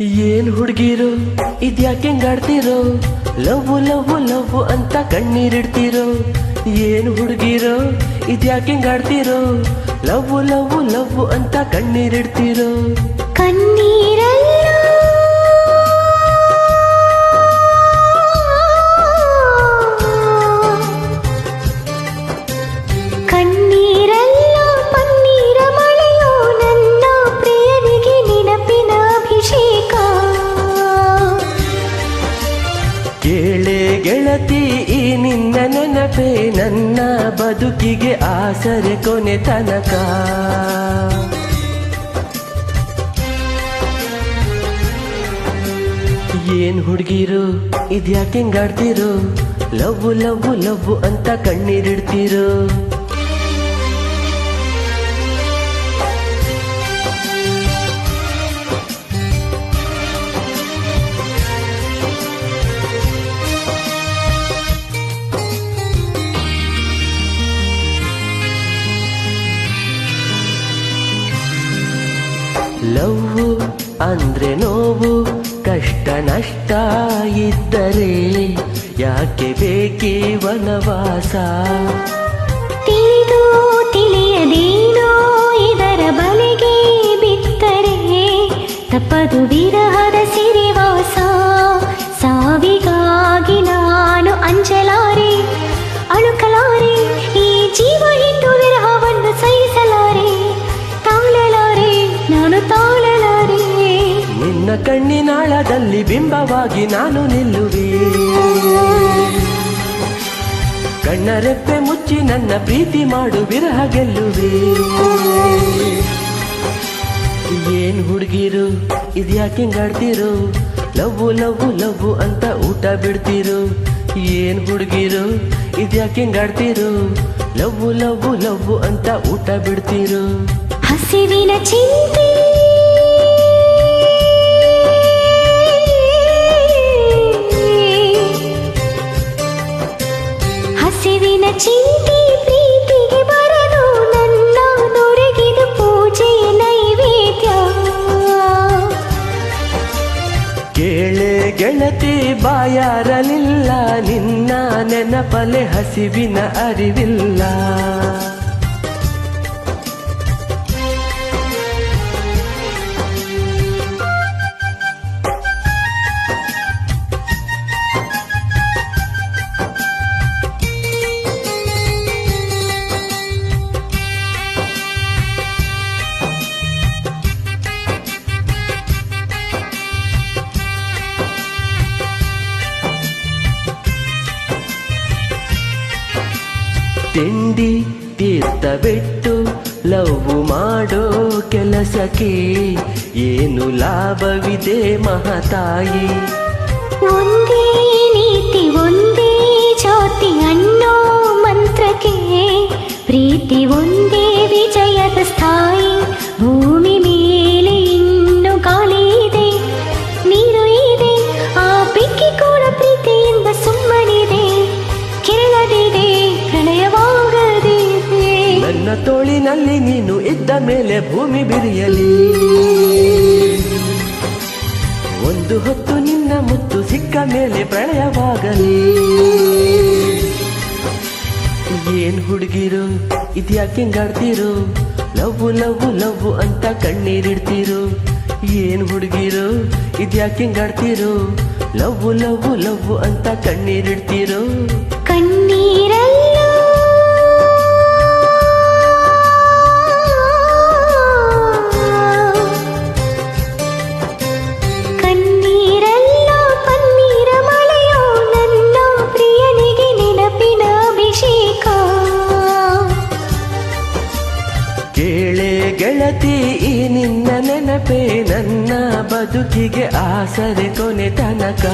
ಏನ್ ಹುಡ್ಗಿರು? ಇದ್ಯಾಕೆ ಹಿಂಗಾಡ್ತಿರೋ? Love love love ಅಂತ ಕಣ್ಣೀರಿಡ್ತಿರೋ. ಏನ್ ಹುಡ್ಗಿರೋ? ಇದ್ಯಾಕೆ ಹಿಂಗಾಡ್ತಿರೋ? ಲವ್ ಲವ್ ಲವ್ ಅಂತ ಕಣ್ಣೀರಿಡ್ತಿರೋ. ಕಣ್ಣೀರಲ್ಲೋ ನಿನ್ನ ನೆನಪೇ ನನ್ನ ಬದುಕಿಗೆ ಆಸರೆ ಕೊನೆ ತನಕ. ಏನ್ ಹುಡ್ಗಿರು, ಇದ್ಯಾಕೆ ಹಿಂಗಾಡ್ತಿರೋ? ಲವ್ ಲವ್ ಲವ್ ಅಂತ ಕಣ್ಣೀರಿಡ್ತಿರೋ. ಲವ್ ಅಂದ್ರೆ ನೋವು, ಕಷ್ಟ ನಷ್ಟ ಇದ್ದರೆ ಯಾಕೆ ಬೇಕೇ ವನವಾಸ? ತಿಳಿದು ತಿಳಿಯದೇನೋ ಇದರ ಬಲೆಗೆ ಬಿತ್ತರೆ, ತಪ್ಪದು ವಿರಹದ ಬಿಂಬವಾಗಿ ನಾನು ನಿಲ್ಲುವೆ. ಕಣ್ಣರೆಪ್ಪೆ ಮುಚ್ಚಿ ನನ್ನ ಪ್ರೀತಿ ಮಾಡು ವಿರಹ ಗೆಲ್ಲುವೆ. ಏನ್ ಹುಡುಗಿರು, ಇದ್ಯಾಕೆ ಲವ್ವು ಲವ್ವು ಲವ್ವು ಲವ್ ಅಂತ ಊಟ ಬಿಡ್ತಿರು. ಏನ್ ಹುಡುಗಿರು, ಇದ್ಯಾಕೆ ಲವ್ವು ಲವ್ವು ಲವ್ವು ಲವ್ ಅಂತ ಊಟ ಬಿಡ್ತಿರು. ಹಸಿವಿನ ಚಿಂತೆ. ಬಾಯಾರಲಿಲ್ಲ ನಿನ್ನ ನೆನಪಲೆ ಹಸಿವಿನ ಅರಿವಿಲ್ಲ. ತಿಂಡಿ ತೀರ್ಥ ಬಿಟ್ಟು ಲವ್ ಮಾಡೋ ಕೆಲಸಕ್ಕೆ ಏನು ಲಾಭವಿದೆ ಮಹತಾಯಿ? ಒಂದೇ ನೀತಿ ಒಂದೇ ತೋಳಿನಲ್ಲಿ ನೀನು ಇದ್ದ ಮೇಲೆ ಭೂಮಿ ಬಿರಿಯಲಿ. ಒಂದು ಹೊತ್ತು ನಿನ್ನ ಮುತ್ತು ಸಿಕ್ಕ ಮೇಲೆ ಪ್ರಳಯವಾಗಲಿ ಏನ್ ಹುಡುಗಿರು, ಇದ್ಯಾಕೆ ಹಿಂಗಾಡ್ತಿರೋ? ಲವ್ ಲವ್ ಲವ್ ಅಂತ ಕಣ್ಣೀರಿಡ್ತೀರು. ಏನ್ ಹುಡುಗಿರು, ಇದ್ಯಾಕೆ ಹಿಂಗಾಡ್ತಿರೋ? ಲವ್ ಲವ್ ಲವ್ ಅಂತ ಕಣ್ಣೀರಿಡ್ತಿರೋ. ಗೆಳತಿ ಈ ನಿನ್ನ ನೆನಪೇ ನನ್ನ ಬದುಕಿಗೆ ಆಸರೆ ಕೊನೆ ತನಕ.